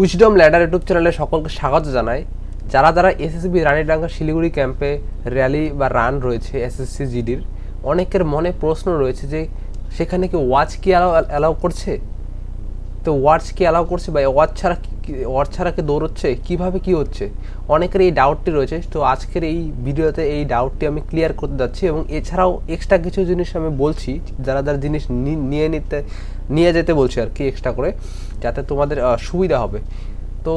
Wisdom ladder YouTube চ্যানেলে সকলকে স্বাগত জানাই। যারা যারা এসএসবি রানীডাঙ্গা শিলিগুড়ি ক্যাম্পে র্যালি বা রান রয়েছে এসএসসি জিডির অনেকের মনে প্রশ্ন রয়েছে যে, সেখানে কি ওয়াচ কি অ্যালাউ অ্যালাউ করছে? তো ওয়াচ কি অ্যালাউ করছে বা ওয়াচ ছাড়া ওয়াচ ছাড়া কি দৌড়চ্ছে? কীভাবে কি হচ্ছে? অনেকের এই ডাউটটি রয়েছে। তো আজকের এই ভিডিওতে এই ডাউটটি আমি ক্লিয়ার করতে যাচ্ছি এবং এছাড়াও এক্সট্রা কিছু জিনিস আমি বলছি, যারা যারা জিনিস নিয়ে নিতে, নিয়ে যেতে বলছি আর কি এক্সট্রা করে, যাতে তোমাদের সুবিধা হবে। তো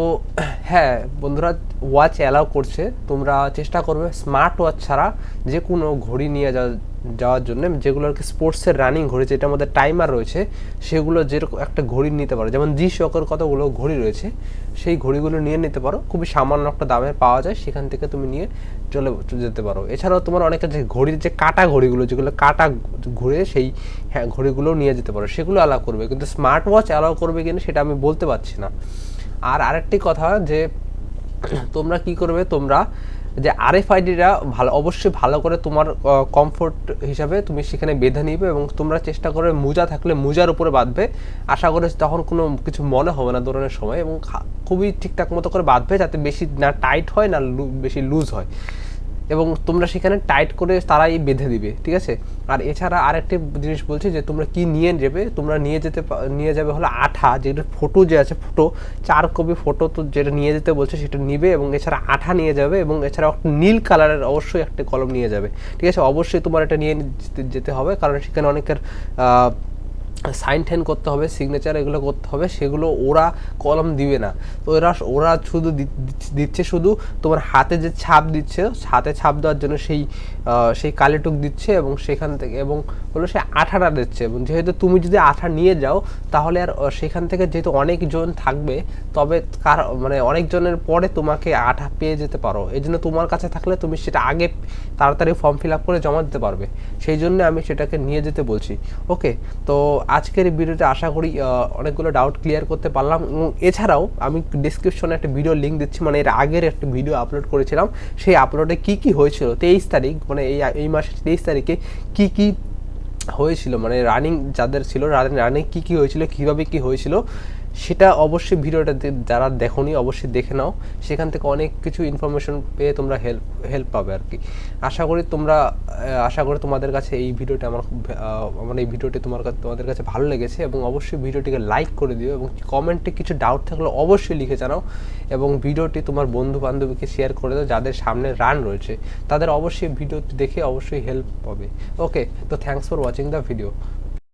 হ্যাঁ বন্ধুরা ওয়াচ অ্যালাউ করছে। তোমরা চেষ্টা করবে স্মার্ট ওয়াচ ছাড়া যে কোনো ঘড়ি নিয়ে যাওয়া যাওয়ার জন্য যেগুলো আর কি স্পোর্টসের রানিং ঘড়ি যেটার মধ্যে টাইমার রয়েছে, সেগুলো যেরকম একটা ঘড়ি নিতে পারো। যেমন জি শকের কতগুলো ঘড়ি রয়েছে, সেই ঘড়িগুলো নিয়ে নিতে পারো। খুবই সামান্য একটা দামে পাওয়া যায়, সেখান থেকে তুমি নিয়ে চলে যেতে পারো। এছাড়াও তোমার অনেকের যে ঘড়ির যে কাটা ঘড়িগুলো, যেগুলো কাটা ঘুরে সেই হ্যাঁ ঘড়িগুলো নিয়ে যেতে পারো। সেগুলো অ্যালাউ করবে। কিন্তু স্মার্ট ওয়াচ অ্যালাউ করবে কিনা সেটা আমি বলতে পারছি না। আর আরেকটি কথা যে, তোমরা কি করবে? তোমরা যে আর এফ আরএফআইডিটা ভালো, অবশ্যই ভালো করে তোমার কমফোর্ট হিসাবে তুমি সেখানে বেঁধে নিবে এবং তোমরা চেষ্টা করবে মোজা থাকলে মোজার উপরে বাঁধবে। আশা করে তখন কোনো কিছু মনে হবে না দৌড়ানোর সময় এবং খুবই ঠিকঠাক মতো করে বাঁধবে যাতে বেশি না টাইট হয়, না বেশি লুজ হয়। এবং তোমরা সেখানে টাইট করে তারাই বেঁধে দিবে, ঠিক আছে? আর এছাড়া আরেকটি জিনিস বলছি যে, তোমরা কি নিয়ে যাবে তোমরা নিয়ে যেতে নিয়ে যাবে হলো আঠা, যেটা ফটো যে আছে ফটো চার কপি ফটো তো যেটা নিয়ে যেতে বলছে সেটা নিবে এবং এছাড়া আঠা নিয়ে যাবে এবং এছাড়া একটা নীল কালারের অবশ্যই একটা কলম নিয়ে যাবে, ঠিক আছে? অবশ্যই তোমার এটা নিয়ে যেতে- হবে, কারণ সেখানে অনেকের সাইন ঠেন করতে হবে সিগনেচার এগুলো করতে হবে, সেগুলো ওরা কলম দিবে না। তো এরা ওরা শুধু দিচ্ছে- শুধু তোমার হাতে যে ছাপ দিচ্ছে, হাতে ছাপ দেওয়ার জন্য সেই সেই কালিটুক দিচ্ছে এবং সেখান থেকে, এবং হলো সে আঠাটা দিচ্ছে। এবং যেহেতু তুমি যদি আঠা নিয়ে যাও, তাহলে আর সেখান থেকে যেহেতু অনেকজন থাকবে, তবে কার মানে অনেকজনের পরে তোমাকে আঠা পেয়ে যেতে পারো। এই জন্য তোমার কাছে থাকলে তুমি সেটা আগে তাড়াতাড়ি ফর্ম ফিল আপ করে জমা দিতে পারবে। সেই জন্য আমি সেটাকে নিয়ে যেতে বলছি। ওকে তো আজকের ভিডিওতে আশা করি অনেকগুলো ডাউট ক্লিয়ার করতে পারলাম এবং এছাড়াও আমি ডিসক্রিপশনে একটা ভিডিও লিঙ্ক দিচ্ছি মানে এর আগের একটা ভিডিও আপলোড করেছিলাম, সেই আপলোডে কি কি হয়েছিল, তেইশ তারিখ মানে এই এই মাসের তেইশ তারিখে কি কি হয়েছিল মানে রানিং যাদের ছিল রানিং কী কী হয়েছিল, কীভাবে কী হয়েছিল সেটা অবশ্যই ভিডিওটা যারা দেখোনি, অবশ্যই দেখে নাও। সেখান থেকে অনেক কিছু ইনফরমেশন পেয়ে তোমরা হেল্প হেল্প পাবে আর কি। আশা করি তোমরা আশা করি তোমাদের কাছে এই ভিডিওটা আমার আমার এই ভিডিওটি তোমার কাছে তোমাদের কাছে ভালো লেগেছে এবং অবশ্যই ভিডিওটিকে লাইক করে দিও এবং কমেন্টে কিছু ডাউট থাকলে অবশ্যই লিখে জানাও এবং ভিডিওটি তোমার বন্ধু বান্ধবীকে শেয়ার করে দাও যাদের সামনে রান রয়েছে। তাদের অবশ্যই ভিডিওটি দেখে অবশ্যই হেল্প পাবে। ওকে তো thanks for watching the video